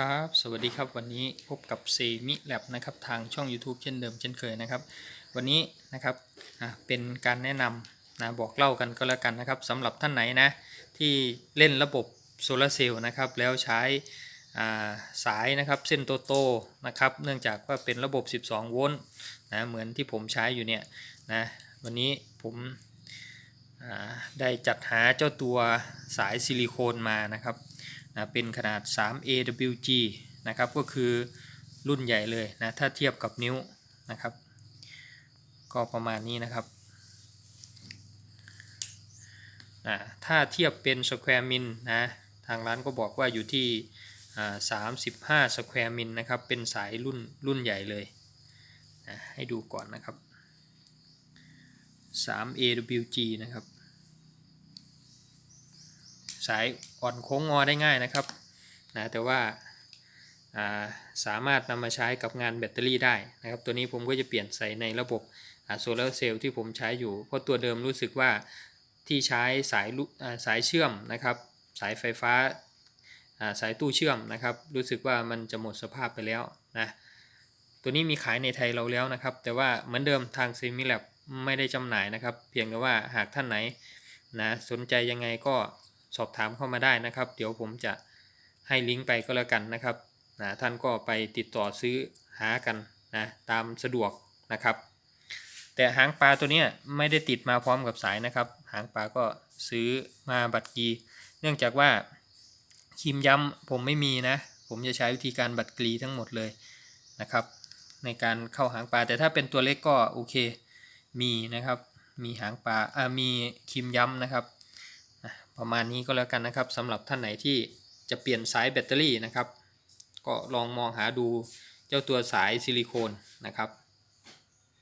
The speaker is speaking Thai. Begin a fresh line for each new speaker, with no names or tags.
ครับ สวัสดีครับวันนี้พบกับเซมิแลบนะครับทางช่อง YouTube เช่นเดิมเช่นเคยนะครับ วันนี้นะครับเป็นการแนะนำนะบอกเล่ากันก็แล้วกันนะครับสำหรับท่านไหนนะที่เล่นระบบโซลาร์เซลล์นะครับแล้วใช้สายนะครับเส้นโตๆนะครับเนื่องจากว่าเป็นระบบ 12 โวลต์นะเหมือนที่ผมใช้อยู่เนี่ยนะวันนี้ผมได้จัดหาเจ้าตัวสายซิลิโคนมานะครับ นะเป็นขนาด 3 AWG นะครับก็คือรุ่นใหญ่เลยนะถ้าเทียบกับนิ้วนะครับ ก็ประมาณนี้นะครับนะถ้าเทียบเป็น square min นะทางร้านก็บอกว่าอยู่ที่อ่า35 square min นะครับเป็นสายรุ่นรุ่นใหญ่เลยนะให้ดูก่อนนะครับ 3 AWG นะครับ สายอ่อนโค้งงอได้ง่ายนะครับนะแต่ว่าาสามารถนำมาใช้กับงานแบตเตอรี่ได้นะครับ ตัวนี้ผมก็จะเปลี่ยนใส่ในระบบโซลาร์เซลล์ที่ผมใช้อยู่ เพราะตัวเดิมรู้สึกว่าที่ใช้สายลุอ่าสายเชื่อมนะครับ สายไฟฟ้าาสายตู้เชื่อมนะครับ รู้สึกว่ามันจะหมดสภาพไปแล้วนะตัวนี้มีขายในไทยเราแล้วนะครับ แต่ว่าเหมือนเดิมทางซีมิแลบไม่ได้จำหน่ายนะครับ เพียงแต่ว่าหากท่านไหนนะสนใจยังไงก็ สอบถามเข้ามาได้นะครับ เดี๋ยวผมจะให้ลิงก์ไปก็แล้วกันนะครับนะท่านก็ไปติดต่อซื้อหากันนะตามสะดวกนะครับ แต่หางปลาตัวนี้ไม่ได้ติดมาพร้อมกับสายนะครับ หางปลาก็ซื้อมาบัตรกีเนื่องจากว่าครีมย้ำผมไม่มีนะ ผมจะใช้วิธีการบัตรกรีทั้งหมดเลยนะครับ ในการเข้าหางปลาแต่ถ้าเป็นตัวเล็กก็โอเคมีนะครับ มีหางปลาอ่ามีครีมย้ำนะครับ ประมาณนี้ก็แล้วกันนะครับสำหรับท่านไหนที่จะเปลี่ยนสายแบตเตอรี่นะครับ ก็ลองมองหาดูเจ้าตัวสายซิลิโคนนะครับ